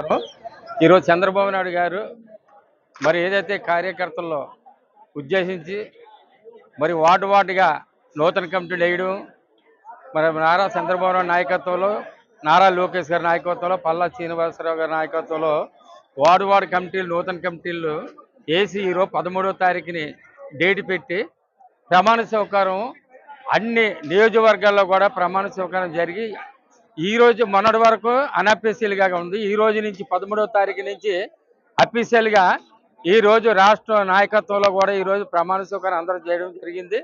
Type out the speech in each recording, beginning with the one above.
నమస్కారం ఈరోజు చంద్రబాబు నాయుడు గారు మరి ఏదైతే కార్యకర్తల్లో ఉద్దేశించి మరి వార్డు వార్డుగా నూతన కమిటీలు వేయడం మరి నారా చంద్రబాబు నాయుడు నాయకత్వంలో నారా లోకేష్ గారి నాయకత్వంలో పల్లా శ్రీనివాసరావు గారి నాయకత్వంలో వార్డు వార్డు కమిటీలు నూతన కమిటీలు వేసి ఈరోజు పదమూడవ తారీఖుని డేట్ పెట్టి ప్రమాణ సౌకారం అన్ని నియోజకవర్గాల్లో కూడా ప్రమాణ స్వీకారం జరిగి ఈ రోజు మొన్నటి వరకు అన్అఫీషియల్గా ఉంది. ఈ రోజు నుంచి పదమూడవ తారీఖు నుంచి అఫీషియల్గా ఈ రోజు రాష్ట్ర నాయకత్వంలో కూడా ఈ రోజు ప్రమాణ స్వీకారం అందరూ చేయడం జరిగింది.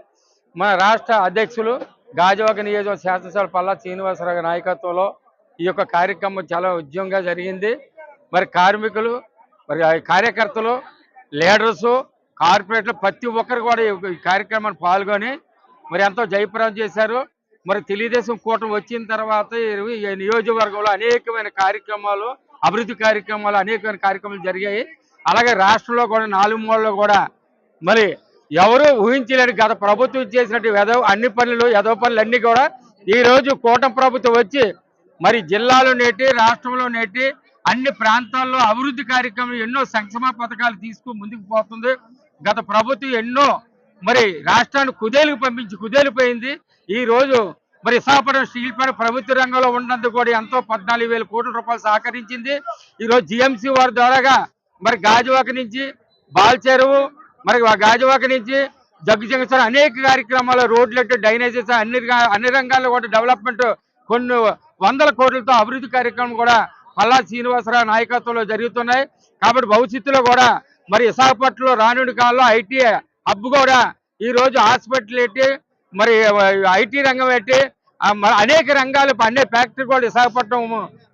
మన రాష్ట్ర అధ్యక్షులు గాజువాక నియోజకవర్గ శాసనసభ పల్లా శ్రీనివాసరావు నాయకత్వంలో ఈ యొక్క కార్యక్రమం చాలా ఉద్యమంగా జరిగింది. మరి కార్మికులు మరి కార్యకర్తలు లీడర్సు కార్పొరేట్లు ప్రతి ఒక్కరు కూడా ఈ కార్యక్రమాన్ని పాల్గొని మరి ఎంతో జయప్రదం చేశారు. మరి తెలుగుదేశం కూటమి వచ్చిన తర్వాత నియోజకవర్గంలో అనేకమైన కార్యక్రమాలు అభివృద్ధి కార్యక్రమాలు అనేకమైన కార్యక్రమాలు జరిగాయి. అలాగే రాష్ట్రంలో కూడా నాలుగు మూలలో కూడా మరి ఎవరు ఊహించలేని గత ప్రభుత్వం చేసినట్టు ఎదో అన్ని పనులు ఎదో పనులు అన్నీ కూడా ఈ రోజు కూటమి ప్రభుత్వం వచ్చి మరి జిల్లాలో నేటి రాష్ట్రంలో నేటి అన్ని ప్రాంతాల్లో అభివృద్ధి కార్యక్రమాలు ఎన్నో సంక్షేమ పథకాలు తీసుకుని ముందుకు పోతుంది. గత ప్రభుత్వం ఎన్నో మరి రాష్ట్రాన్ని కుదేలుకు పంపించి కుదేలిపోయింది. ఈ రోజు మరి విశాఖపట్నం స్టీల్ ప్లాంట్ ప్రభుత్వ రంగంలో ఉన్నందుకు కూడా ఎంతో పద్నాలుగు వేల కోట్ల రూపాయలు సహకరించింది. ఈ రోజు వారి ద్వారాగా మరి గాజువాక నుంచి బాల్చెరువు మరి గాజువాక నుంచి జగ్గుజంగసర్ అనేక కార్యక్రమాలు రోడ్లు డైనేజెస్ అన్ని అన్ని రంగాల్లో కూడా డెవలప్మెంట్ కొన్ని వందల కోట్లతో అభివృద్ధి కార్యక్రమం కూడా పల్లా శ్రీనివాసరావు నాయకత్వంలో జరుగుతున్నాయి. కాబట్టి భవిష్యత్తులో కూడా మరి విశాఖపట్నంలో రానుడి కాలంలో ఐటీ హబ్ కూడా ఈరోజు హాస్పిటల్ పెట్టి మరి ఐటీ రంగం పెట్టి అనేక రంగాలు అన్ని ఫ్యాక్టరీ కూడా విశాఖపట్నం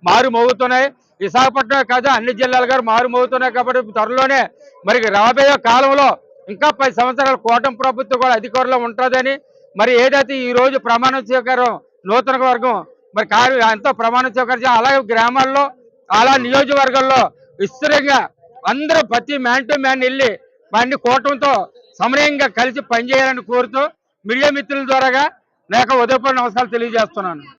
మారు మోగుతున్నాయి విశాఖపట్నం కాదు అన్ని జిల్లాలు కూడా మారు మోగుతున్నాయి కాబట్టి త్వరలోనే మరి రాబోయే కాలంలో ఇంకా పది సంవత్సరాల కూటమి ప్రభుత్వం కూడా అధికారంలో ఉంటుందని మరి ఏదైతే ఈ రోజు ప్రమాణ స్వీకారం నూతన వర్గం మరి కారు ఎంతో ప్రమాణ స్వీకారం చేయాలి. అలాగే గ్రామాల్లో అలా నియోజకవర్గాల్లో విస్తృతంగా అందరూ ప్రతి మ్యాన్ టు మ్యాన్ వెళ్ళి వాడిని కూటమితో సమన్వయంగా కలిసి పనిచేయాలని కోరుతూ మీడియా మిత్రుల ద్వారాగా లేక ఉదయపూర్ణ అవసరాలు తెలియజేస్తున్నాను.